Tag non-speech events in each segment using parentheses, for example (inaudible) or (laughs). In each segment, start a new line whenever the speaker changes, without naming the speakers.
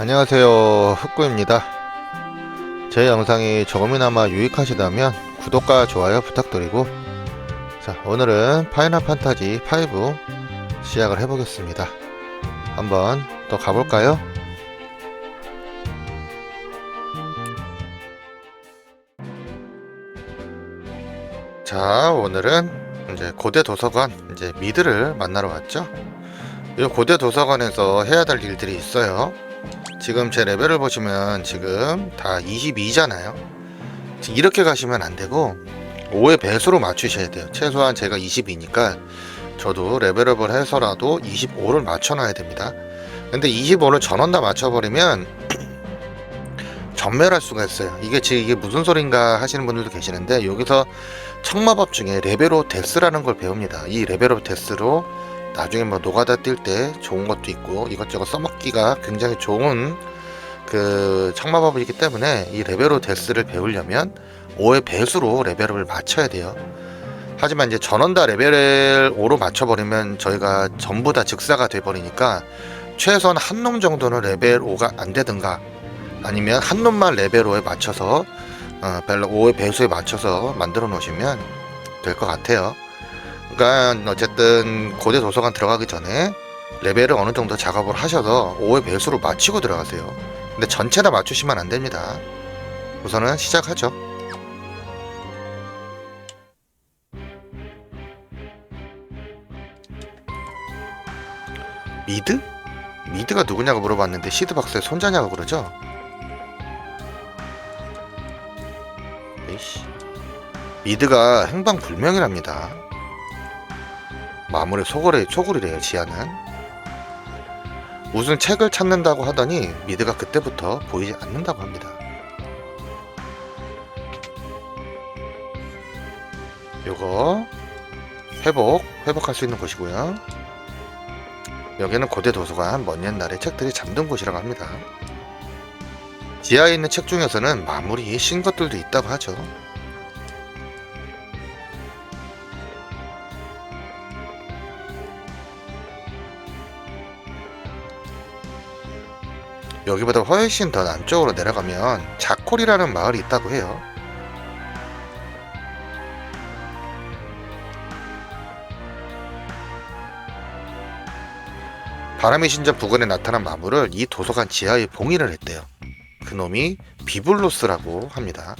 안녕하세요 흑구입니다. 제 영상이 조금이나마 유익하시다면 구독과 좋아요 부탁드리고 자 오늘은 파이널 판타지 5 시작을 해보겠습니다. 한번 또 가볼까요? 자 오늘은 이제 고대 도서관 이제 미드를 만나러 왔죠? 이 고대 도서관에서 해야 될 일들이 있어요 지금 제 레벨을 보시면 지금 다 22잖아요. 이렇게 가시면 안 되고 5의 배수로 맞추셔야 돼요. 최소한 제가 22니까 저도 레벨업을 해서라도 25를 맞춰놔야 됩니다. 근데 25를 전원 다 맞춰버리면 (clears throat) 전멸할 수가 있어요. 이게 지금 이게 무슨 소린가 하시는 분들도 계시는데 여기서 청마법 중에 레벨업 데스라는 걸 배웁니다. 이 레벨업 데스로 나중에 뭐 노가다 뛸 때 좋은 것도 있고 이것저것 써먹기가 굉장히 좋은 그 청마법이기 때문에 이 레벨업 데스를 배우려면 5의 배수로 레벨업을 맞춰야 돼요. 하지만 이제 전원 다 레벨 5로 맞춰버리면 저희가 전부 다 즉사가 돼버리니까 최소한 한 놈 정도는 레벨 5가 안 되든가 아니면 한 놈만 레벨 5에 맞춰서 어, 5의 배수에 맞춰서 만들어 놓으시면 될 것 같아요. 그러니까 어쨌든 고대 도서관 들어가기 전에 레벨을 어느 정도 작업을 하셔서 5의 배수로 맞추고 들어가세요. 근데 전체 다 맞추시면 안 됩니다. 우선은 시작하죠. 미드? 미드가 누구냐고 물어봤는데 시드박스의 손자냐고 그러죠? 에이씨. 미드가 행방불명이랍니다. 마무리 소굴에 소굴이래요 지하는. 무슨 책을 찾는다고 하더니 미드가 그때부터 보이지 않는다고 합니다. 요거 회복 회복할 수 있는 곳이고요. 여기는 고대 도서관 먼 옛날에 책들이 잠든 곳이라고 합니다. 지하에 있는 책 중에서는 마무리 신 것들도 있다고 하죠 여기보다 훨씬 더 남쪽으로 내려가면 자콜이라는 마을이 있다고 해요. 바람의 신전 부근에 나타난 마물을 이 도서관 지하에 봉인을 했대요. 그놈이 비블로스라고 합니다.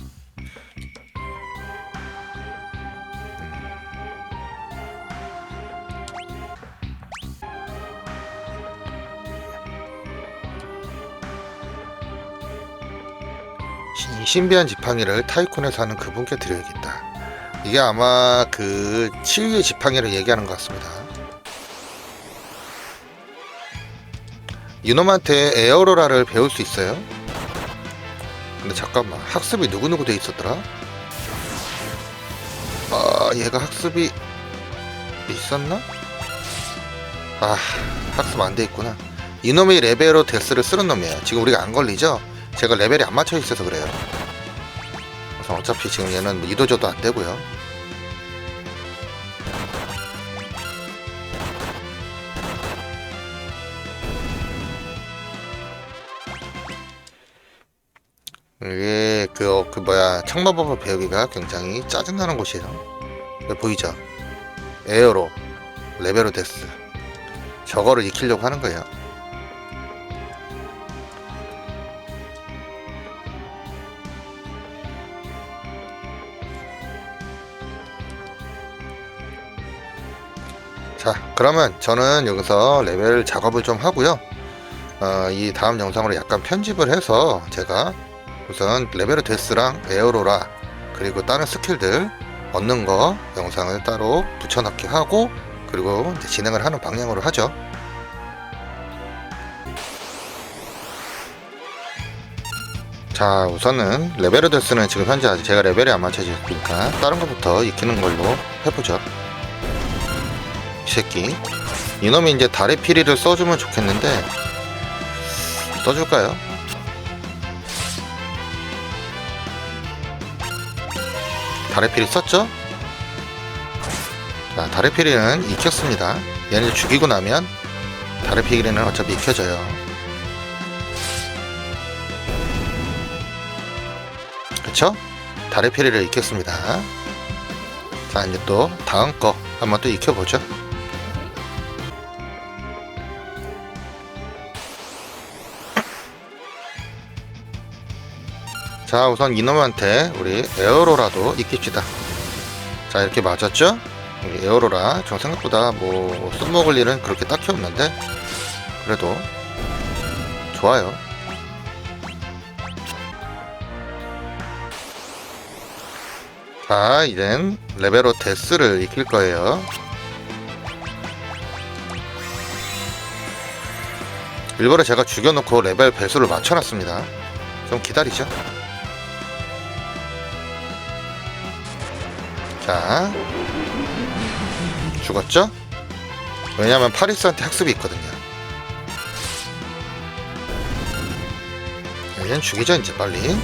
신비한 지팡이를 타이쿤에서 하는 그분께 드려야겠다. 이게 아마 그 치유의 지팡이를 얘기하는 것 같습니다. 이놈한테 에어로라를 배울 수 있어요? 근데 잠깐만 학습이 누구누구 돼 있었더라? 아 얘가 학습이 있었나? 아 학습 안 돼 있구나 이놈이 레벨로 데스를 쓰는 놈이에요 지금 우리가 안 걸리죠? 제가 레벨이 안 맞춰 있어서 그래요. 그래서 어차피 지금 얘는 뭐 이도저도 안 되고요. 이게 그, 어, 그 뭐야 청마법을 배우기가 굉장히 짜증나는 곳이에요. 보이죠? 에어로 레벨로 데스 저거를 익히려고 하는 거예요. 자 그러면 저는 여기서 레벨 작업을 좀 하고요. 어, 이 다음 영상으로 약간 편집을 해서 제가 우선 레벨 데스랑 에어로라 그리고 다른 스킬들 얻는 거 영상을 따로 붙여넣기 하고 그리고 진행을 하는 방향으로 하죠. 자 우선은 레벨 데스는 지금 현재 아직 제가 레벨이 안 맞춰지니까 다른 것부터 익히는 걸로 해보죠 이 새끼 이놈이 이제 달의 피리를 써주면 좋겠는데 써줄까요? 달의 피리 썼죠? 자 달의 피리는 익혔습니다 얘는 죽이고 나면 달의 피리는 어차피 익혀져요 그쵸? 달의 피리를 익혔습니다 자 이제 또 다음 거 한번 또 익혀보죠 자, 우선 이놈한테 우리 에어로라도 익힙시다. 자, 이렇게 맞았죠? 우리 에어로라. 저 생각보다 뭐, 써먹을 일은 그렇게 딱히 없는데, 그래도, 좋아요. 자, 이젠 레벨로 데스를 익힐 거예요. 일부러 제가 죽여놓고 레벨 배수를 맞춰놨습니다. 좀 기다리죠. 자, 죽었죠? 왜냐면 파리스한테 학습이 있거든요. 얘는 죽이죠, 이제 빨리.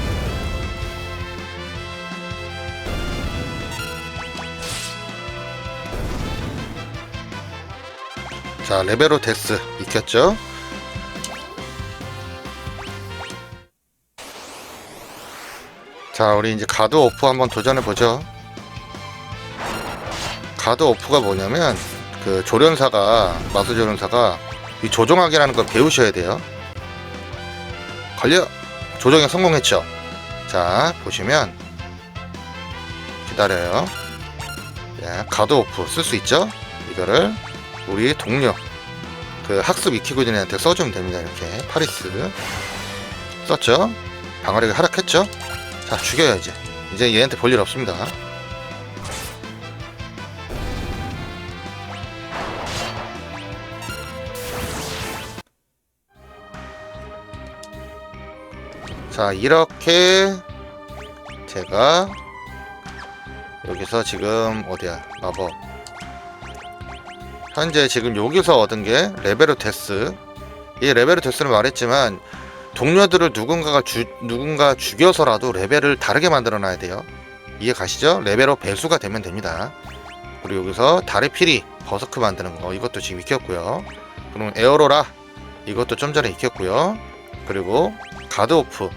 자, 레벨로 데스 익혔죠? 자, 우리 이제 가드 오프 한번 도전해 보죠. 가드 오프가 뭐냐면 그 조련사가 마수 조련사가 이 조종하기라는 걸 배우셔야 돼요. 걸려 조종에 성공했죠. 자 보시면 기다려요. 예, 가드 오프 쓸 수 있죠. 이거를 우리 동료 그 학습 익히고 있는 애한테 써주면 됩니다. 이렇게 파리스 썼죠. 방어력이 하락했죠. 자 죽여야지. 이제 얘한테 볼 일 없습니다. 자 이렇게 제가 여기서 지금 어디야? 마법. 현재 지금 여기서 얻은 게 데스. 이 데스를 말했지만 동료들을 누군가가 주, 누군가 죽여서라도 레벨을 다르게 만들어 놔야 돼요. 이해 가시죠? 레벨업 배수가 되면 됩니다. 그리고 여기서 달의 피리 버서크 만드는 거 이것도 지금 익혔고요. 그리고 에어로라 이것도 좀 전에 익혔고요. 그리고 가드 오프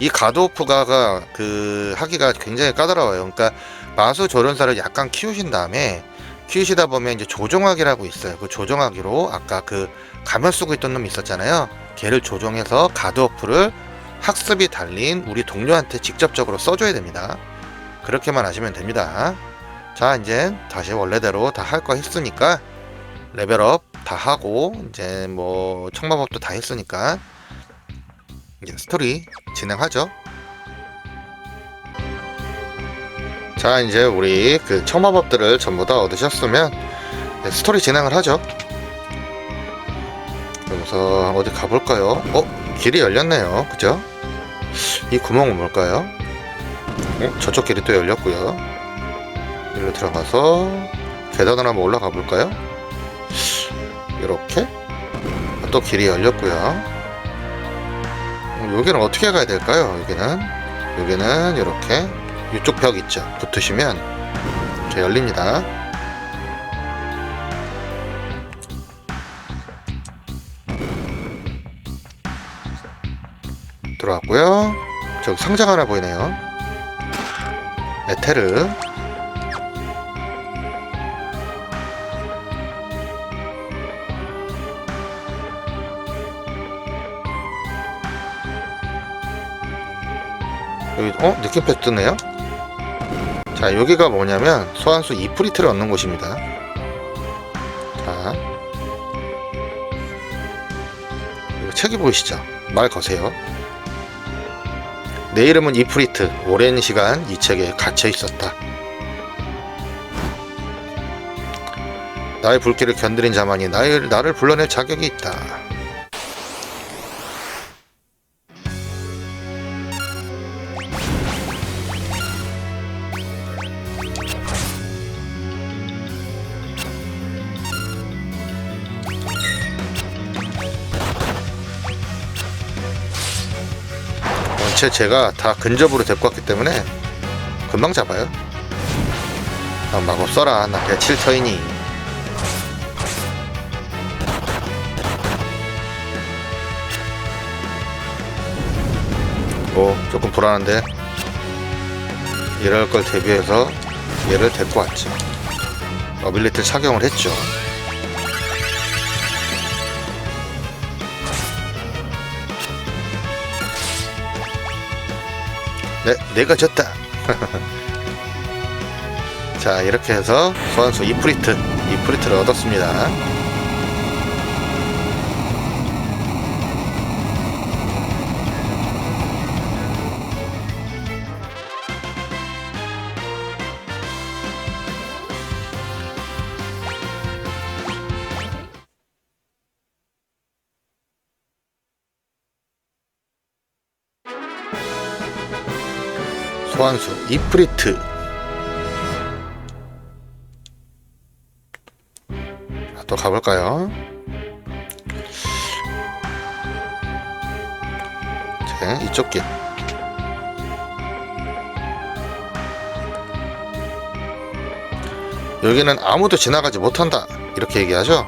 이 가드오프가 그 하기가 굉장히 까다로워요. 그러니까 마수 조련사를 약간 키우신 다음에 키우시다 보면 이제 조종하기라고 있어요. 그 조종하기로 아까 그 가면 쓰고 있던 놈이 있었잖아요. 걔를 조종해서 가드오프를 학습이 달린 우리 동료한테 직접적으로 써줘야 됩니다. 그렇게만 하시면 됩니다. 자 이제 다시 원래대로 다 할 거 했으니까 레벨업 다 하고 이제 뭐 청마법도 다 했으니까 이제 스토리 진행하죠. 자, 이제 우리 그 청마법들을 전부 다 얻으셨으면 스토리 진행을 하죠. 그래서 어디 가볼까요? 어? 길이 열렸네요. 그죠? 이 구멍은 뭘까요? 어? 저쪽 길이 또 열렸고요. 일로 들어가서 계단을 한번 올라가 볼까요? 이렇게 또 길이 열렸고요. 여기는 어떻게 가야 될까요? 여기는 여기는 이렇게 이쪽 벽 있죠. 붙으시면 이렇게 열립니다. 들어왔고요. 저기 상자가 하나 보이네요. 에테르 어 느낌표 뜨네요. 자 여기가 뭐냐면 소환수 이프리트를 얻는 곳입니다. 자 이거 책이 보이시죠? 말 거세요. 내 이름은 이프리트. 오랜 시간 이 책에 갇혀 있었다. 나의 불길을 견디는 자만이 나를, 나를 불러낼 자격이 있다. 원체 제가 다 근접으로 데리고 왔기 때문에 금방 잡아요. 아, 마법 써라. 나 배칠 터이니. 오, 조금 불안한데. 이럴 걸 대비해서 얘를 데리고 왔죠. 어빌리티를 착용을 했죠. 네, 내가 졌다. (laughs) 자, 이렇게 해서 소환수 이프리트, 이프리트를 얻었습니다. 이프리트 자, 또 가볼까요? 자, 이쪽 길 여기는 아무도 지나가지 못한다 이렇게 얘기하죠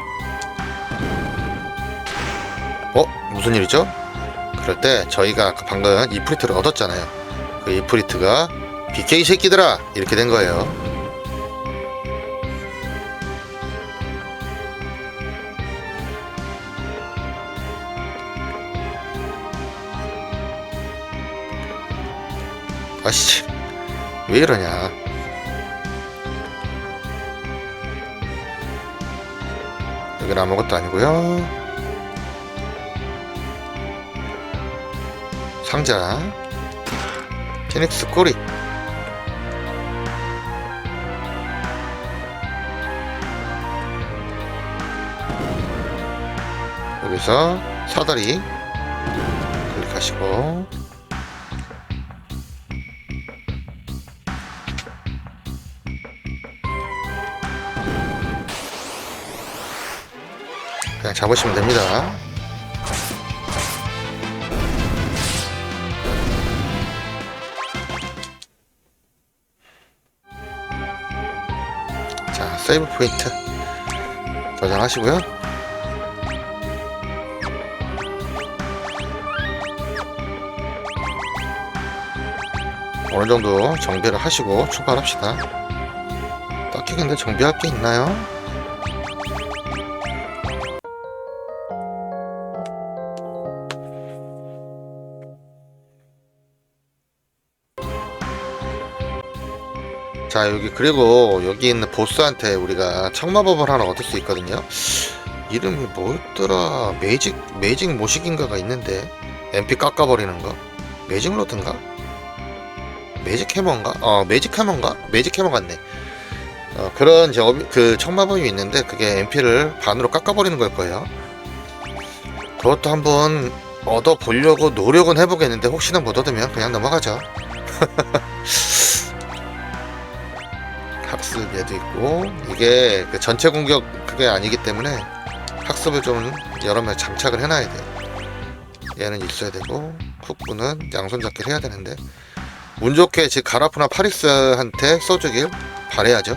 어? 무슨 일이죠? 그럴 때 저희가 아까 방금 이프리트를 얻었잖아요 그 이프리트가 BK 새끼들아 이렇게 된 거예요. 아씨 왜 이러냐? 여기는 아무것도 아니고요. 상자 피닉스 꼬리 여기서 사다리 클릭하시고. 그냥 잡으시면 됩니다. 자 세이브 포인트 저장하시고요 어느 정도 정비를 하시고 출발합시다. 딱히 근데 정비할 게 있나요? 자 여기 그리고 여기 있는 보스한테 우리가 청마법을 하나 얻을 수 있거든요. 이름이 뭐였더라? 매직 매직 모식인가가 있는데. MP 깎아버리는 거? 매직 로드인가 매직 해머인가? 어 매직 해머인가? 매직 해머 같네. 어, 그런 이제 그 청마법이 있는데 그게 MP를 반으로 깎아버리는 걸 거예요. 그것도 한번 얻어 보려고 노력은 해보겠는데 혹시나 못 얻으면 그냥 넘어가죠. (laughs) 학습 얘도 있고 이게 그 전체 공격 그게 아니기 때문에 학습을 좀 여러 명 장착을 해놔야 돼요. 얘는 있어야 되고 쿡구는 양손 잡기를 해야 되는데 운 좋게 즉 가라프나 파리스한테 써주길 바래야죠.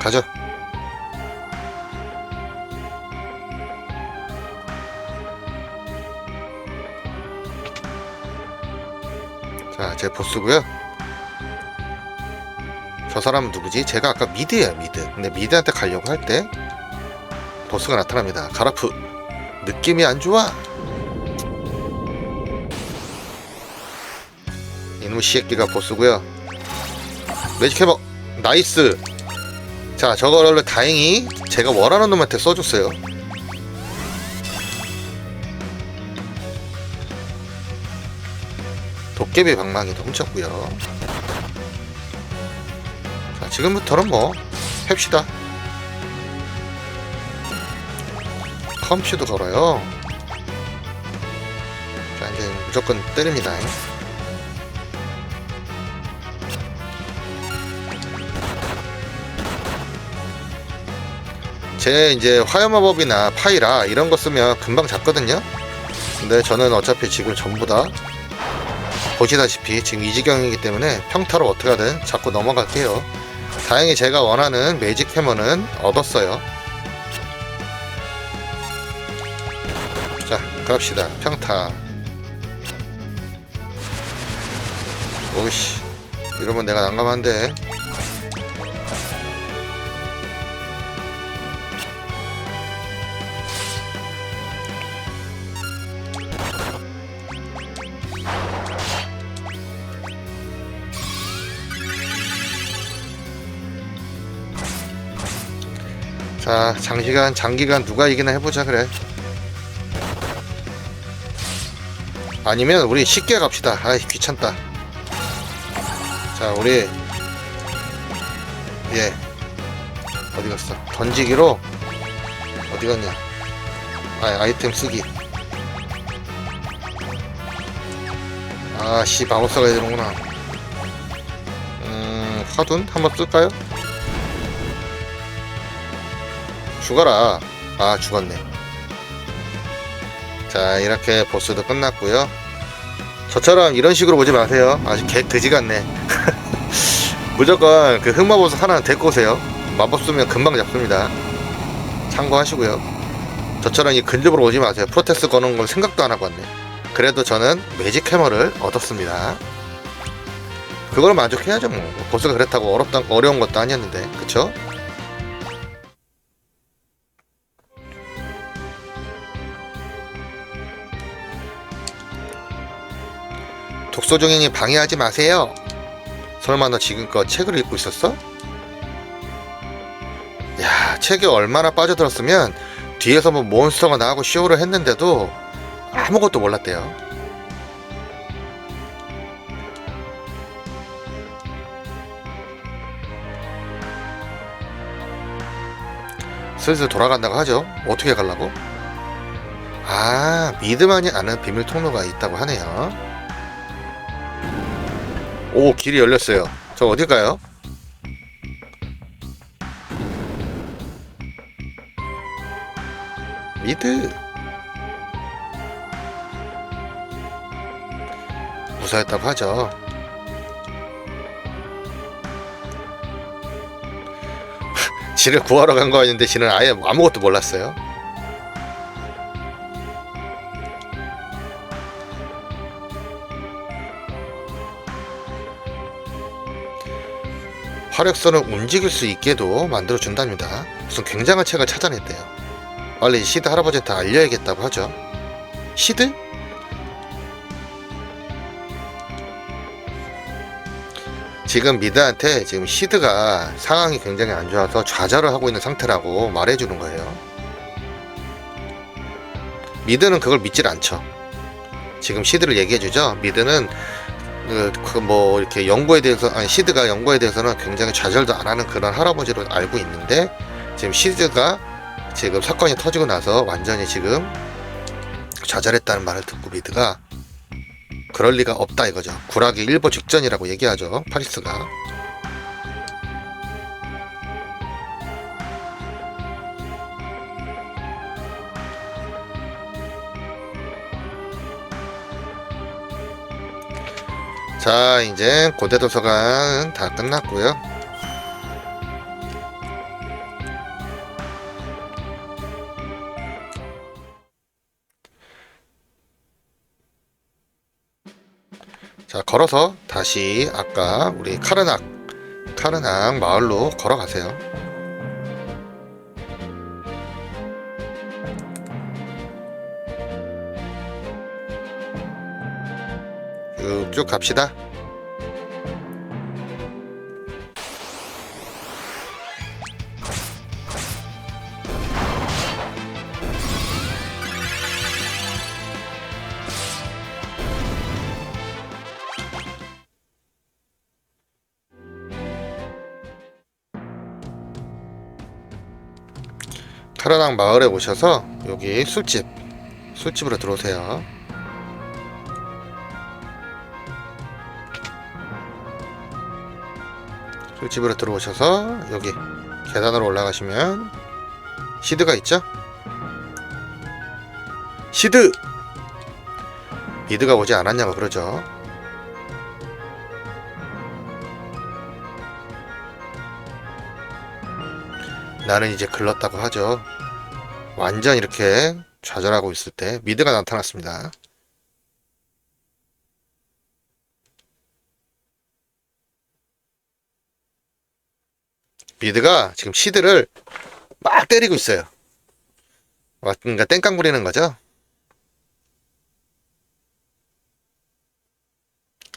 가죠. 자, 제 보스고요. 저 사람은 누구지? 제가 아까 미드예요 미드 근데 미드한테 가려고 할 때 보스가 나타납니다 가라프 느낌이 안 좋아 이놈의 새끼가 보스고요 매직 해버 나이스 자 저거를 다행히 제가 원하는 놈한테 써줬어요 도깨비 방망이도 훔쳤고요 자, 지금부터는 뭐 햅시다. 컴퓨도 걸어요. 자, 이제 무조건 때립니다. 제 이제 화염마법이나 파이라 이런 거 쓰면 금방 잡거든요. 근데 저는 어차피 지금 전부 다 보시다시피 지금 이 지경이기 때문에 평타로 어떻게 하든 잡고 넘어갈게요. 다행히 제가 원하는 매직 해머는 얻었어요. 자, 갑시다. 평타. 오씨. 이러면 내가 난감한데 자 장시간 장기간 누가 이기나 해보자 그래. 아니면 우리 쉽게 갑시다. 아이 귀찮다. 자 우리 예. 어디 갔어? 던지기로? 어디 갔냐? 아 아이템 쓰기. 아씨 마법 써가야 되는구나. 음 화둔? 한번 쓸까요? 죽어라. 아 죽었네. 자 이렇게 보스도 끝났고요. 저처럼 이런 식으로 보지 마세요. 아주 개 그지 같네. 무조건 그 흑마보스 하나 데리고 오세요. 마법 쓰면 금방 잡습니다. 참고하시고요. 저처럼 이 근접으로 오지 마세요. 프로테스 거는 걸 생각도 안 하고 왔네. 그래도 저는 매직 해머를 얻었습니다. 그걸 만족해야죠 뭐. 보스가 그렇다고 어렵다, 어려운 것도 아니었는데. 그쵸? 독서종이니 방해하지 마세요. 설마 너 지금껏 책을 읽고 있었어? 야, 책에 얼마나 빠져들었으면 뒤에서 뭐 몬스터가 나하고 쇼를 했는데도 아무것도 몰랐대요. 슬슬 돌아간다고 하죠. 어떻게 가려고? 아, 미드만이 아는 비밀 통로가 있다고 하네요. 오 길이 열렸어요. 저 어딜까요? 미드. 무사했다고 하죠. (laughs) 지를 구하러 간거 아닌데 지는 아예 아무것도 몰랐어요 화력선을 움직일 수 있게도 만들어 준답니다. 무슨 굉장한 책을 찾아냈대요. 빨리 시드 할아버지한테 알려야겠다고 하죠. 시드? 지금 미드한테 지금 시드가 상황이 굉장히 안 좋아서 좌절을 하고 있는 상태라고 말해주는 거예요. 미드는 그걸 믿질 않죠. 지금 시드를 얘기해주죠. 미드는 그뭐 이렇게 연구에 대해서 아니 시드가 연구에 대해서는 굉장히 좌절도 안 하는 그런 할아버지로 알고 있는데 지금 시드가 지금 사건이 터지고 나서 완전히 지금 좌절했다는 말을 듣고 미드가 그럴 리가 없다 이거죠. 구락이 일보 직전이라고 얘기하죠. 파리스가. 자, 이제 고대 도서관 다 끝났고요. 자, 걸어서 다시 아까 우리 카르낙, 카르낙 마을로 걸어가세요. 쭉쭉 갑시다. 카라낭 마을에 오셔서 여기 술집 술집으로 들어오세요. 술집으로 들어오셔서 여기 계단으로 올라가시면 시드가 있죠? 시드! 미드가 오지 않았냐고 그러죠. 나는 이제 글렀다고 하죠. 완전 이렇게 좌절하고 있을 때 미드가 나타났습니다. 미드가 지금 시드를 막 때리고 있어요. 와, 그러니까 땡깡 부리는 거죠.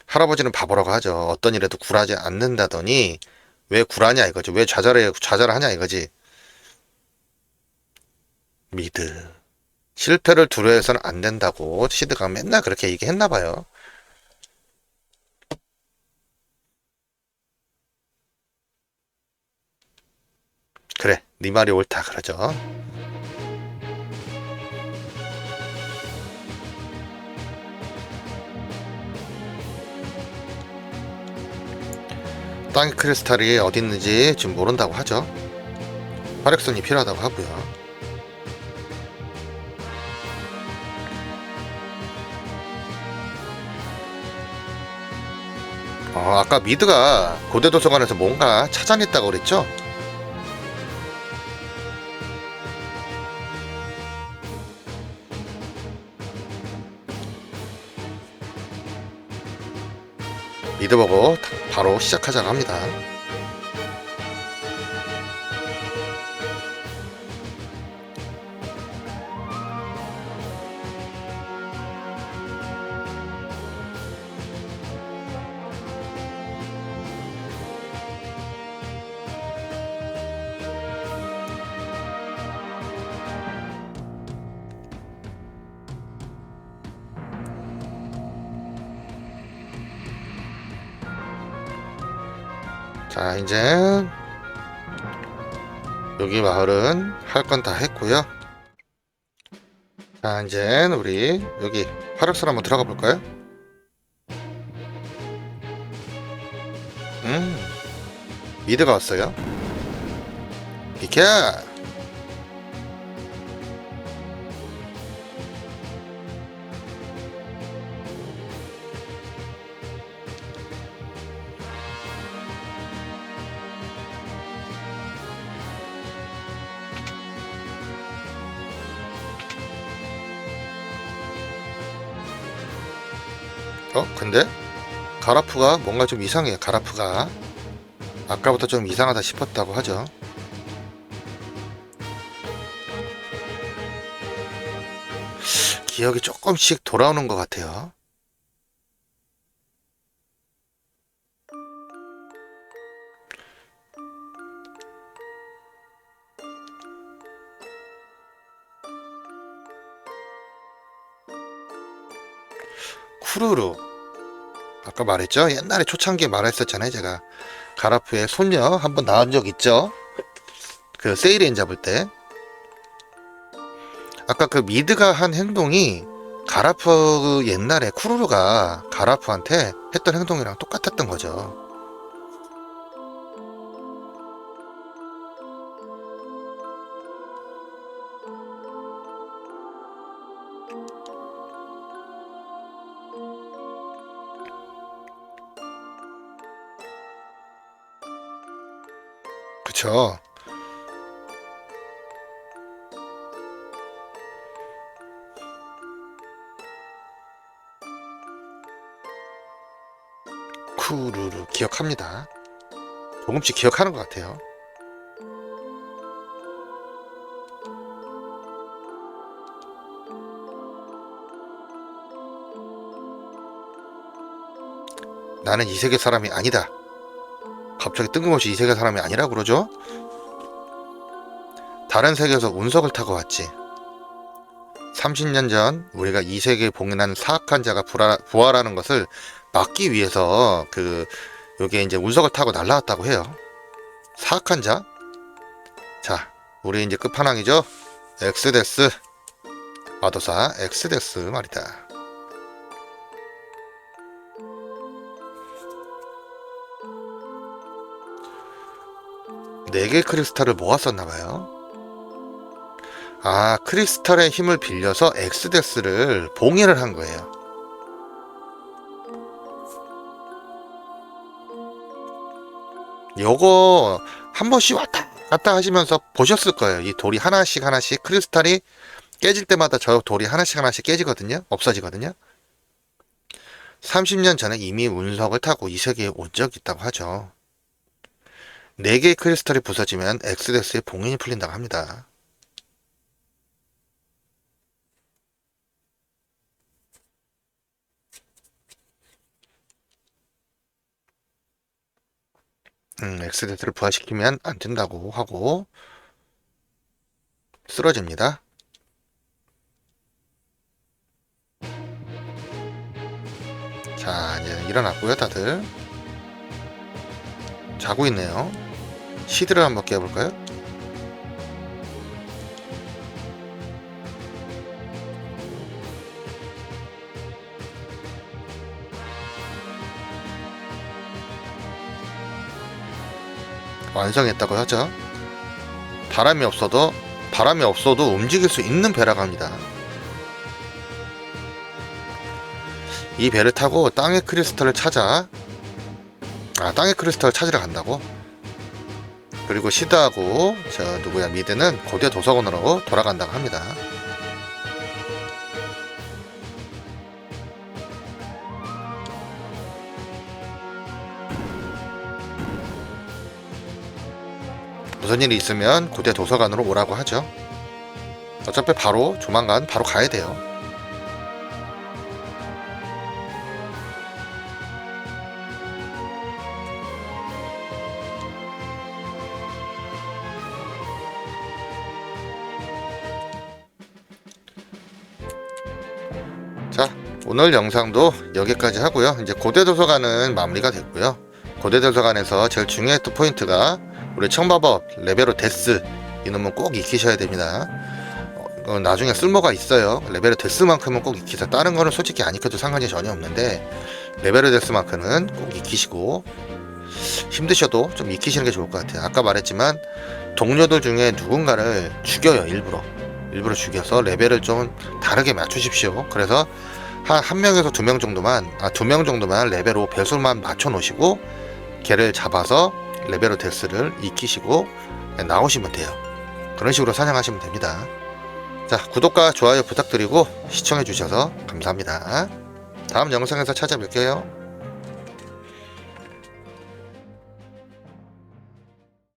할아버지는 바보라고 하죠. 어떤 일에도 굴하지 않는다더니 왜 굴하냐 이거죠. 왜 좌절해 좌절을 하냐 이거지. 미드 실패를 두려워해서는 안 된다고 시드가 맨날 그렇게 얘기했나 봐요. 그래, 네 말이 옳다 그러죠. 땅 크리스탈이 어디 있는지 지금 모른다고 하죠. 화력선이 필요하다고 하고요. 어, 아까 미드가 고대 도서관에서 뭔가 찾아냈다고 그랬죠? 미드 보고 바로 시작하자고 합니다. 자, 이제 여기 마을은 할 건 다 했고요. 자, 이제 우리 여기 화력선 한번 들어가 볼까요? 음, 미드가 왔어요. 비켜! 어, 근데 가라프가 뭔가 좀 이상해요. 가라프가 아까부터 좀 이상하다 싶었다고 하죠. 기억이 조금씩 돌아오는 것 같아요. 쿠루루 아까 말했죠? 옛날에 초창기에 말했었잖아요 제가 가라프의 손녀 한 번 나온 적 있죠? 그 세이렌 잡을 때 아까 그 미드가 한 행동이 가라프 옛날에 쿠루루가 가라프한테 했던 행동이랑 똑같았던 거죠 그쵸 쿠루루 기억합니다. 조금씩 기억하는 것 같아요. 나는 이 세계 사람이 아니다. 갑자기 뜬금없이 이 세계 사람이 아니라 그러죠? 다른 세계에서 운석을 타고 왔지. 30년 전 우리가 이 세계에 봉인한 사악한 자가 부활- 부활하는 것을 막기 위해서 그 요게 이제 운석을 타고 날라왔다고 해요. 사악한 자. 자, 우리 이제 끝판왕이죠. 엑스데스. 마도사 엑스데스 말이다. 네개 크리스탈을 모았었나 봐요. 아, 크리스탈의 힘을 빌려서 엑스데스를 봉인을 한 거예요. 요거 한 번씩 왔다 갔다 하시면서 보셨을 거예요. 이 돌이 하나씩 하나씩 크리스탈이 깨질 때마다 저 돌이 하나씩 하나씩 깨지거든요. 없어지거든요. 30년 전에 이미 운석을 타고 이 세계에 온 적이 있다고 하죠. 4개의 크리스탈이 부서지면 엑스데스의 봉인이 풀린다고 합니다. 음, 엑스데스를 부활시키면 안 된다고 하고 쓰러집니다. 자, 이제 일어났고요, 다들. 자고 있네요. 시드를 한번 깨볼까요? 완성했다고 하죠. 바람이 없어도 바람이 없어도 움직일 수 있는 배라고 합니다. 이 배를 타고 땅의 크리스탈을 찾아 아 땅의 크리스탈을 찾으러 간다고? 그리고 시드하고 저 누구야 미드는 고대 도서관으로 돌아간다고 합니다. 무슨 일이 있으면 고대 도서관으로 오라고 하죠. 어차피 바로 조만간 바로 가야 돼요. 오늘 영상도 여기까지 하고요. 이제 고대 도서관은 마무리가 됐고요. 고대 도서관에서 제일 중요했던 포인트가 우리 청마법 레벨로 데스 이놈은 꼭 익히셔야 됩니다. 어, 나중에 쓸모가 있어요. 레벨로 데스만큼은 꼭 익히세요. 다른 거는 솔직히 안 익혀도 상관이 전혀 없는데 레벨로 데스만큼은 꼭 익히시고 힘드셔도 좀 익히시는 게 좋을 것 같아요. 아까 말했지만 동료들 중에 누군가를 죽여요 일부러 일부러 죽여서 레벨을 좀 다르게 맞추십시오. 그래서 한, 한 명에서 두 명 정도만 아 두 명 정도만 레벨 5 배수만 맞춰 놓으시고 걔를 잡아서 레벨 5 데스를 익히시고 나오시면 돼요. 그런 식으로 사냥하시면 됩니다. 자 구독과 좋아요 부탁드리고 시청해 주셔서 감사합니다. 다음 영상에서 찾아뵐게요.